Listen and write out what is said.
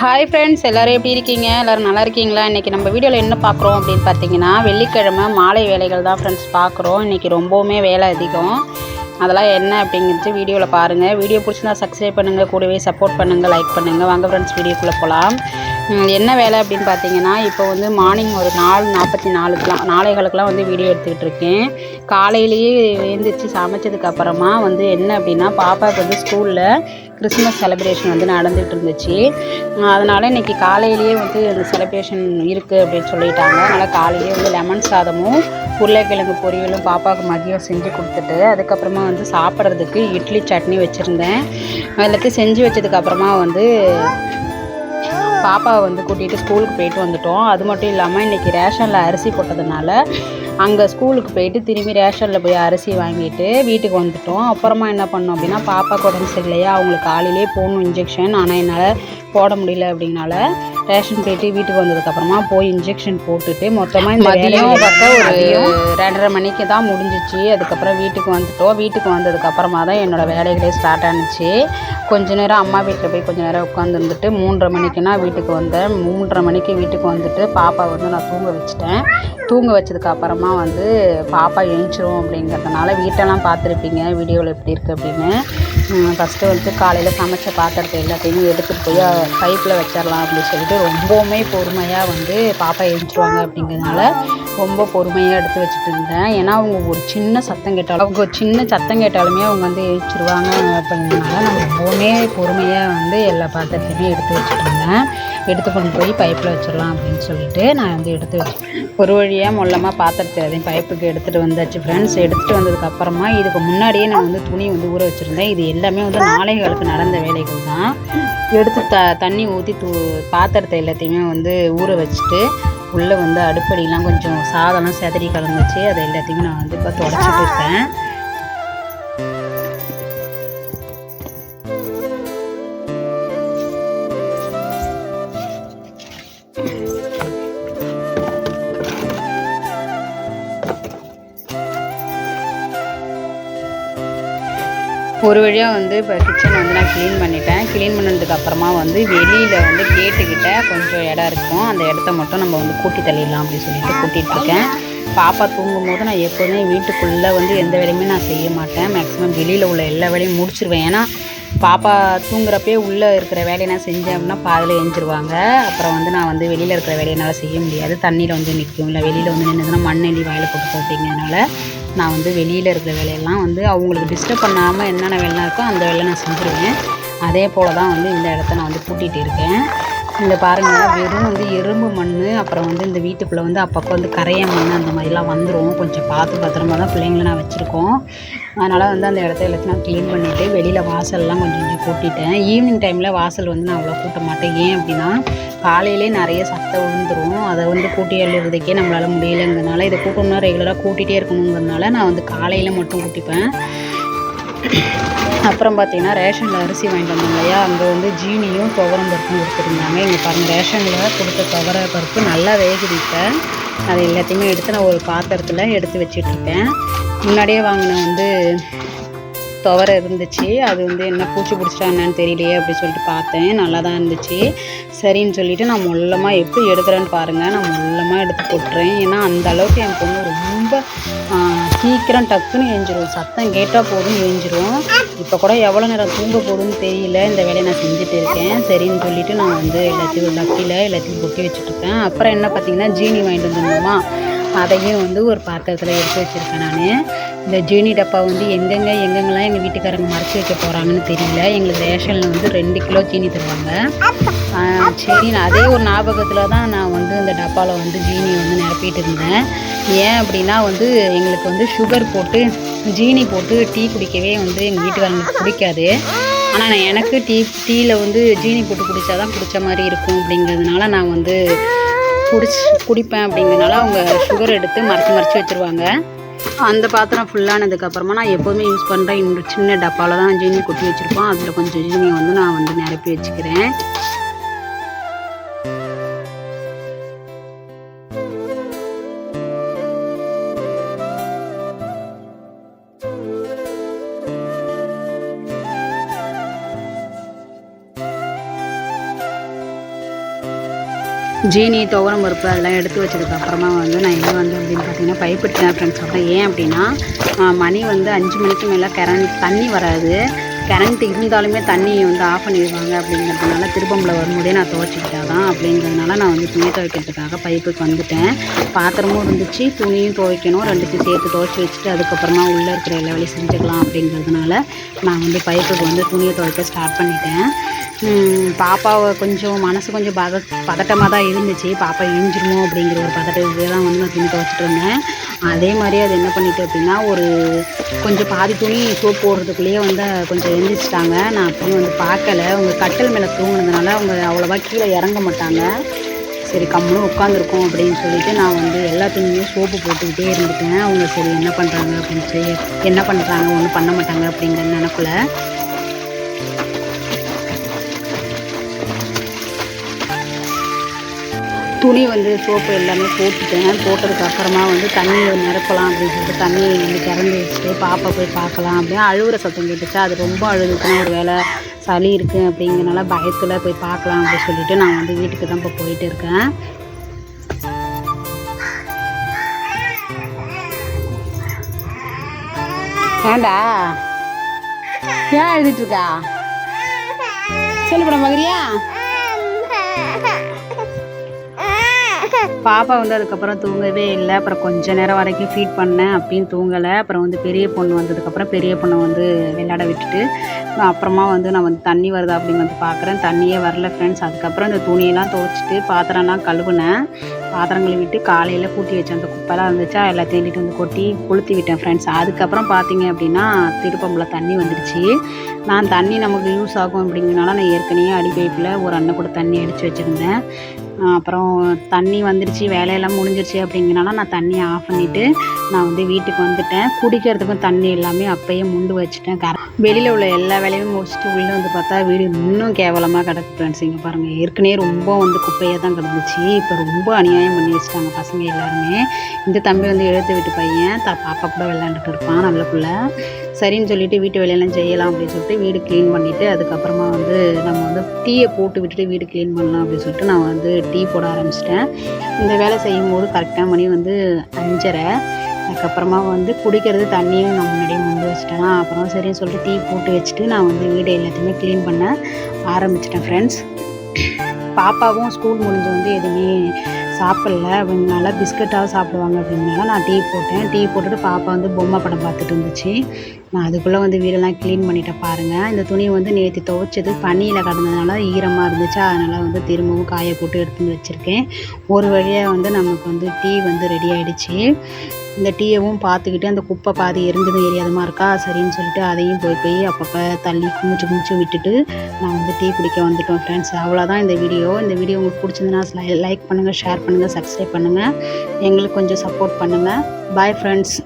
Hi friends எல்லோரும் எப்படி இருக்கீங்க? எல்லோரும் நல்லா இருக்கீங்களா? இன்றைக்கி நம்ம வீடியோவில் என்ன பார்க்குறோம் அப்படின்னு பார்த்தீங்கன்னா வெள்ளிக்கிழமை மாலை வேலைகள் தான் ஃப்ரெண்ட்ஸ் பார்க்குறோம். இன்றைக்கி ரொம்பவுமே வேலை அதிகம். அதெல்லாம் என்ன அப்படிங்கிறது வீடியோவில் பாருங்கள் வீடியோ பிடிச்சிருந்தா சப்ஸ்கிரைப் பண்ணுங்கள் கூடவே சப்போர்ட் பண்ணுங்கள் லைக் பண்ணுங்கள் வாங்க ஃப்ரெண்ட்ஸ் வீடியோக்குள்ளே போகலாம் என்ன வேலை அப்படின்னு பார்த்தீங்கன்னா இப்போ வந்து மார்னிங் ஒரு நாலு நாற்பத்தி நாலுக்கெலாம் நாளைகளுக்கெலாம் வந்து வீடியோ எடுத்துக்கிட்டு இருக்கேன். காலையிலேயே எழுந்திரிச்சு சமைச்சதுக்கப்புறமா வந்து என்ன அப்படின்னா பாப்பாவுக்கு வந்து ஸ்கூலில் கிறிஸ்மஸ் செலிப்ரேஷன் வந்து நடந்துகிட்டு இருந்துச்சு. அதனால் இன்றைக்கி காலையிலேயே வந்து அந்த செலிப்ரேஷன் இருக்குது அப்படின்னு சொல்லிட்டாங்க. அதனால் காலையிலேயே வந்து லெமன் சாதமும் உருளைக்கிழங்கு பொரியலும் பாப்பாவுக்கு மதியம் செஞ்சு கொடுத்துட்டு அதுக்கப்புறமா வந்து சாப்பிட்றதுக்கு இட்லி சட்னி வச்சுருந்தேன். எல்லாத்தையும் செஞ்சு வச்சதுக்கப்புறமா வந்து பாப்பாவை வந்து கூட்டிகிட்டு ஸ்கூலுக்கு போயிட்டு வந்துட்டோம். அது மட்டும் இல்லாமல் இன்றைக்கி ரேஷனில் அரிசி போட்டதுனால அங்கே ஸ்கூலுக்கு போயிட்டு திரும்பி ரேஷனில் போய் அரிசி வாங்கிட்டு வீட்டுக்கு வந்துட்டோம். அப்புறமா என்ன பண்ணோம் அப்படின்னா பாப்பா உடம்பு சரியில்லையா? அவங்களுக்கு காலையிலே போகணும் இன்ஜெக்ஷன் ஆனால் என்னால் போட முடியல அப்படின்னால ரேஷன் போயிட்டு வீட்டுக்கு வந்ததுக்கப்புறமா போய் இன்ஜெக்ஷன் போட்டுட்டு மொத்தமாக இந்த மதியம் பார்த்தா ஒரு ரெண்டரை மணிக்கு தான் முடிஞ்சிச்சு. அதுக்கப்புறம் வீட்டுக்கு வந்துட்டோம். வீட்டுக்கு வந்ததுக்கப்புறமா தான் என்னோடய வேலைகளே ஸ்டார்ட் ஆனுச்சு. கொஞ்ச நேரம் அம்மா வீட்டில் போய் கொஞ்ச நேரம் உட்காந்துருந்துட்டு மூன்றரை மணிக்குனா வீட்டுக்கு வந்தேன். மூன்றரை மணிக்கு வீட்டுக்கு வந்துட்டு பாப்பா வந்து நான் தூங்க வச்சுட்டேன். தூங்க வச்சதுக்கு அப்புறமா வந்து பாப்பா எழுந்திரும் அப்படிங்கிறதுனால வீட்டெல்லாம் பார்த்துருப்பீங்க. வீடியோவில் எப்படி இருக்குது அப்படின்னு. ஃபஸ்ட்டு வந்து காலையில் சமைச்ச பாத்திரத்தை எல்லாத்தையுமே எடுத்துகிட்டு போய் பைப்பில் வச்சிடலாம் அப்படின்னு சொல்லிட்டு ரொம்பவுமே பொறுமையாக வந்து பாப்பா எழுந்துருவாங்க அப்படிங்கிறதுனால ரொம்ப பொறுமையாக எடுத்து வச்சுட்டு இருந்தேன். ஏன்னா அவங்க ஒரு சின்ன சத்தம் கேட்டாலும் அவங்க ஒரு சின்ன சத்தம் கேட்டாலுமே அவங்க வந்து எழுச்சிருவாங்க அப்படிங்கிறதுனால நான் ரொம்பவுமே பொறுமையாக வந்து எல்லா பாத்திரத்தையுமே எடுத்து வச்சுட்டு இருந்தேன். எடுத்து கொண்டு போய் பைப்பில் வச்சிடலாம் அப்படின்னு சொல்லிட்டு நான் வந்து எடுத்து வச்சேன் ஒரு வழியாக மொல்லமாக பாத்திரத்தை அதையும் பைப்புக்கு எடுத்துகிட்டு வந்தாச்சு ஃப்ரெண்ட்ஸ் எடுத்துகிட்டு வந்ததுக்கப்புறமா இதுக்கு முன்னாடியே நான் வந்து துணி வந்து ஊற வச்சுருந்தேன். இது எல்லாமே வந்து நாளைகளுக்கு நடந்த வேலைகள் தான். எடுத்து த தண்ணி ஊற்றி தூ பாத்திரத்தை எல்லாத்தையுமே வந்து ஊற வச்சுட்டு உள்ளே வந்து அடுப்படிலாம் கொஞ்சம் சாதம்லாம் செதறி கலந்துச்சு அதை எல்லாத்தையுமே நான் வந்து இப்போ தொடச்சிட்டு இருக்கேன். ஒரு வழியாக வந்து இப்போ கிச்சன் வந்து நான் க்ளீன் பண்ணிட்டேன். க்ளீன் பண்ணதுக்கப்புறமா வந்து வெளியில் வந்து கேட்டுக்கிட்ட கொஞ்சம் இடம் இருக்கும். அந்த இடத்த மட்டும் நம்ம வந்து கூட்டி தள்ளிடலாம் அப்படின்னு சொல்லிட்டு கூட்டிகிட்டு இருக்கேன். பாப்பா தூங்கும் போது நான் எப்போதுமே வீட்டுக்குள்ளே வந்து எந்த வேலையுமே நான் செய்ய மாட்டேன். மேக்ஸிமம் வெளியில் உள்ள எல்லா வேலையும் முடிச்சிருவேன். ஏன்னா பாப்பா தூங்குறப்பே உள்ளே இருக்கிற வேலையை நான் செஞ்சேன் அப்படின்னா பாதியில் எழுஞ்சிருவாங்க அப்புறம் வந்து நான் வந்து வெளியில் இருக்கிற வேலையை என்னால் செய்ய முடியாது. தண்ணியில் வந்து நிற்கும். இல்லை வெளியில் வந்து நின்றுதுன்னா மண்ணெண்ணி வாயில் போட்டு போட்டிங்கிறதுனால நான் வந்து வெளியில் இருக்கிற வேலையெல்லாம் வந்து அவங்களுக்கு டிஸ்டர்ப் பண்ணாமல் என்னென்ன வேலைலாம் இருக்கோ அந்த வேலை நான் செஞ்சுருவேன். அதே போல் தான் வந்து இந்த இடத்த நான் வந்து கூட்டிகிட்டு இருக்கேன். இந்த பாருங்கள் வெறும் வந்து எறும்பு மண் அப்புறம் வந்து இந்த வீட்டுக்குள்ளே வந்து அப்பப்போ வந்து கரைய மண் அந்த மாதிரிலாம் வந்துடும் கொஞ்சம் பார்த்து பத்திரமா தான் பிள்ளைங்களை நான் வச்சுருக்கோம். அதனால் வந்து அந்த இடத்த எல்லாத்தையும் நான் க்ளீன் பண்ணிவிட்டு வெளியில் வாசல்லாம் கொஞ்சம் கொஞ்சம் கூட்டிட்டேன். ஈவினிங் டைமில் வாசல் வந்து நான் அவ்வளோ கூட்ட மாட்டேன். ஏன் அப்படின்னா காலையிலே நிறைய சத்தம் விழுந்துடும் அதை வந்து கூட்டி எழுதுறதுக்கே நம்மளால் முடியலைங்கிறதுனால இதை கூட்டணும்னா ரெகுலராக கூட்டிகிட்டே இருக்கணுங்கிறதுனால நான் வந்து காலையில் மட்டும் கூட்டிப்பேன். அப்புறம் பார்த்தீங்கன்னா ரேஷனில் அரிசி வாங்கிட்டு வந்தோம் இல்லையா? அங்கே வந்து ஜீனியும் துவரம் பருப்பும் கொடுத்துருந்தாங்க. இங்கே பாருங்கள் ரேஷனில் கொடுத்த துவர பருப்பு நல்லா வேகுது அதை அது எல்லாத்தையுமே எடுத்து நான் ஒரு பாத்திரத்தில் எடுத்து வச்சிட்டுருக்கேன் முன்னாடியே வாங்கின வந்து துவரை இருந்துச்சு. அது வந்து என்ன பூச்சி பிடிச்சிட்டா என்னன்னு தெரியலையே அப்படி சொல்லிட்டு பார்த்தேன். நல்லா தான் இருந்துச்சு. சரின்னு சொல்லிட்டு நான் மொல்லமாக எப்படி எடுக்கிறேன்னு பாருங்கள் நான் மொல்லமாக எடுத்து போட்டுறேன். ஏன்னா அந்த அளவுக்கு என் பொண்ணு ரொம்ப சீக்கிரம் டக்குன்னு எழுஞ்சிரும் சத்தம் கேட்டால் போதும் எழுஞ்சிரும் இப்போ கூட எவ்வளோ நேரம் தூங்க போகுதுன்னு தெரியல. இந்த வேலையை நான் செஞ்சுட்டு இருக்கேன். சரின்னு சொல்லிட்டு நான் வந்து எல்லாத்தையும் ஒரு எல்லாத்தையும் கொட்டி வச்சுட்ருக்கேன் அப்புறம் என்ன பார்த்தீங்கன்னா ஜீனி வாங்கிட்டு வந்துருந்தோமா அதையும் வந்து ஒரு பாத்திரத்தில் எடுத்து வச்சுருக்கேன் நான். இந்த ஜீனி டப்பா வந்து எங்கெங்கே எங்கெங்கெல்லாம் எங்கள் வீட்டுக்காரங்க மறைச்சி வைக்க போகிறாங்கன்னு தெரியல. எங்களுக்கு ரேஷனில் வந்து ரெண்டு கிலோ ஜீனி தருவாங்க. சரி நான் அதே ஒரு ஞாபகத்தில் தான் நான் வந்து இந்த டப்பாவில் வந்து ஜீனி வந்து நிரப்பிட்டு இருந்தேன். ஏன் அப்படின்னா வந்து எங்களுக்கு வந்து சுகர் போட்டு ஜீனி போட்டு டீ குடிக்கவே வந்து எங்கள் வீட்டுக்காரங்களுக்கு பிடிக்காது. ஆனால் நான் எனக்கு டீ டீயில் வந்து ஜீனி போட்டு குடித்தா தான் குடித்த மாதிரி இருக்கும் அப்படிங்கிறதுனால நான் வந்து குடிச்சு குடிப்பேன் அப்படிங்கிறதுனால அவங்க சுகர் எடுத்து மறைச்சி மறைச்சி வச்சுருவாங்க. அந்த பாத்திரம் ஃபுல்லானதுக்கப்புறமா நான் எப்போதுமே யூஸ் பண்ணுற இன்னொரு சின்ன டப்பாவில் தான் ஜீனி கொட்டி வச்சுருப்போம். அதில் கொஞ்சம் ஜீனியை வந்து நான் வந்து நிரப்பி வச்சுக்கிறேன். ஜீனி துவரம் பருப்பு அதெல்லாம் எடுத்து வச்சதுக்கு அப்புறமா வந்து நான் எங்கே வந்து அப்படின்னு பார்த்தீங்கன்னா பைப்பிட்டேன் ஃப்ரெண்ட்ஸ் அப்புறம் ஏன் அப்படின்னா மணி வந்து அஞ்சு மணிக்கு மேலே கரண்ட் தண்ணி வராது. கரண்ட் இருந்தாலுமே தண்ணி வந்து ஆஃப் பண்ணிடுவாங்க அப்படிங்கிறதுனால திருப்பம்பில் வரும்போதே நான் துவைச்சிக்கிட்டா தான் அப்படிங்கிறதுனால நான் வந்து துணி துவைக்கிறதுக்காக பைப்புக்கு வந்துட்டேன். பாத்திரமும் இருந்துச்சு துணியும் துவைக்கணும் ரெண்டுத்தையும் சேர்த்து துவைச்சி வச்சுட்டு அதுக்கப்புறமா உள்ளே இருக்கிற எல்லா வேலையும் செஞ்சுக்கலாம் அப்படிங்கிறதுனால நான் வந்து பைப்புக்கு வந்து துணியை துவைக்க ஸ்டார்ட் பண்ணிட்டேன். பாப்பாவை கொஞ்சம் மனசு கொஞ்சம் பத பதட்டமாக தான் இருந்துச்சு. பாப்பா எழுஞ்சிருமோ அப்படிங்கிற ஒரு பதட்டத்துக்கு தான் வந்து நான் துணி துவச்சிட்டு இருந்தேன். அதே மாதிரி அது என்ன பண்ணிட்டு அப்படின்னா ஒரு கொஞ்சம் பாதி துணி சோப் போடுறதுக்குள்ளேயே வந்து கொஞ்சம் எழுந்திரிச்சிட்டாங்க நான் அப்படியே வந்து பார்க்கல. அவங்க கட்டல் மேலே தூங்குனதுனால அவங்க அவ்வளோவா கீழே இறங்க மாட்டாங்க. சரி கம்முன்னு உட்காந்துருக்கோம் அப்படின்னு சொல்லிட்டு நான் வந்து எல்லா துணியும் சோப்பு போட்டுக்கிட்டே இருந்துட்டேன். அவங்க சரி என்ன பண்ணுறாங்க அப்படின்னு சொல்லி என்ன பண்ணுறாங்க ஒன்றும் பண்ண மாட்டாங்க அப்படிங்கிற நினப்பில் துணி வந்து சோப்பு எல்லாமே போட்டுட்டேன் போட்டதுக்கு அப்புறமா வந்து தண்ணி நிரப்பலாம் அப்படின்னு சொல்லிட்டு தண்ணி வந்து திறந்து வச்சுட்டு பாப்பா போய் பார்க்கலாம் அப்படின்னு அழுகுற சத்தம் கேட்டுச்சு. அது ரொம்ப அழுதுச்சுன்னா ஒரு வேலை சளி இருக்குது அப்படிங்கிறனால பயத்தில் போய் பார்க்கலாம் அப்படின்னு சொல்லிட்டு நான் வந்து வீட்டுக்கு தான் இப்போ போயிட்டு இருக்கேன். ஏண்டா ஏன் எழுதிட்டு இருக்கா? சொல்லு படம் பார்க்குறியா பாப்பா வந்து அதுக்கப்புறம் தூங்கவே இல்லை. அப்புறம் கொஞ்ச நேரம் வரைக்கும் ஃபீட் பண்ணேன். அப்படின்னு தூங்கலை. அப்புறம் வந்து பெரிய பொண்ணு வந்ததுக்கப்புறம் பெரிய பொண்ணை வந்து விளையாட விட்டுட்டு அப்புறமா வந்து நான் வந்து தண்ணி வருதா அப்படின்னு வந்து பார்க்குறேன் தண்ணியே வரல ஃப்ரெண்ட்ஸ் அதுக்கப்புறம் இந்த துணியெல்லாம் துவைச்சிட்டு பாத்திரம்லாம் கழுவுனேன். பாத்திரம் கழுவிட்டு காலையில் கூட்டி வச்சேன் அந்த குப்பைலாம் இருந்துச்சா எல்லாத்தையும் எழுதிட்டு வந்து கொட்டி கொளுத்தி விட்டேன் ஃப்ரெண்ட்ஸ் அதுக்கப்புறம் பார்த்தீங்க அப்படின்னா திருப்பம்பில் தண்ணி வந்துடுச்சு. நான் தண்ணி நமக்கு யூஸ் ஆகும் அப்படிங்கிறனால நான் ஏற்கனவே அடி பைப்பில் ஒரு அண்ணன் கூட தண்ணி அடித்து வச்சுருந்தேன். அப்புறம் தண்ணி முடிஞ்சிருச்சு வேலையெல்லாம் முடிஞ்சிருச்சு அப்படிங்கிறனால நான் தண்ணியை ஆஃப் பண்ணிவிட்டு நான் வந்து வீட்டுக்கு வந்துட்டேன். குடிக்கிறதுக்கும் தண்ணி எல்லாமே அப்பயே முண்டு வச்சுட்டேன். கர வெளியில் உள்ள எல்லா வேலையும் முடிச்சுட்டு உள்ளே வந்து பார்த்தா வீடு இன்னும் கேவலமாக கிடக்கு ஃப்ரெண்ட்ஸ் இங்கே பாருங்கள் ஏற்கனவே ரொம்ப வந்து குப்பையாக தான் கிடந்துச்சு. இப்போ ரொம்ப அநியாயம் பண்ணி வச்சுட்டாங்க பசங்க எல்லாருமே. இந்த தம்பி வந்து எழுத்து வீட்டு பையன் த பாப்பா கூட விளையாண்டுட்டு இருப்பான் நல்ல பிள்ளை. சரின்னு சொல்லிட்டு வீட்டு வேலையெல்லாம் செய்யலாம் அப்படின்னு சொல்லிட்டு வீடு க்ளீன் பண்ணிவிட்டு அதுக்கப்புறமா வந்து நம்ம வந்து டீயை போட்டு விட்டுட்டு வீடு க்ளீன் பண்ணலாம் அப்படின்னு சொல்லிட்டு நான் வந்து டீ போட ஆரம்பிச்சிட்டேன். இந்த வேலை செய்யும்போது கரெக்டாக மணி வந்து அஞ்சரை. அதுக்கப்புறமா வந்து குடிக்கிறது தண்ணியும் நான் முன்னாடியே முந்து வச்சுட்டேன். அப்புறம் சரின்னு சொல்லிட்டு டீ போட்டு வச்சுட்டு நான் வந்து வீடு எல்லாத்தையுமே க்ளீன் பண்ண ஆரம்பிச்சிட்டேன் ஃப்ரெண்ட்ஸ் பாப்பாவும் ஸ்கூல் முடிஞ்சு வந்து எதுவுமே சாப்பிடல. அப்படிங்கனால பிஸ்கட்டாக சாப்பிடுவாங்க அப்படின்னால நான் டீ போட்டேன். டீ போட்டுட்டு பாப்பா வந்து பொம்மை படம் பார்த்துட்டு இருந்துச்சு. நான் அதுக்குள்ளே வந்து வீடெல்லாம் க்ளீன் பண்ணிட்டேன் பாருங்கள் இந்த துணியை வந்து நேற்று துவைச்சது பனியில் கடந்ததுனால ஈரமாக இருந்துச்சு. அதனால் வந்து திரும்பவும் காய போட்டு எடுத்து வச்சுருக்கேன். ஒரு வழியாக வந்து நமக்கு வந்து டீ வந்து ரெடி ஆகிடுச்சு இந்த டீயவும் பார்த்துக்கிட்டு அந்த குப்பை பாதி எரிஞ்சது எரியாதமாக இருக்கா? சரின்னு சொல்லிட்டு அதையும் போய் போய் அப்பப்போ தள்ளி குமிச்சு குமிச்சு விட்டுட்டு நான் வந்து டீ குடிக்க வந்துட்டோம் ஃப்ரெண்ட்ஸ் அவ்வளோதான் இந்த வீடியோ இந்த வீடியோ உங்களுக்கு பிடிச்சிருந்தனா லைக் பண்ணுங்கள் ஷேர் பண்ணுங்கள் சப்ஸ்கிரைப் பண்ணுங்கள் எங்களுக்கு கொஞ்சம் சப்போர்ட் பண்ணுங்கள் பாய் ஃப்ரெண்ட்ஸ்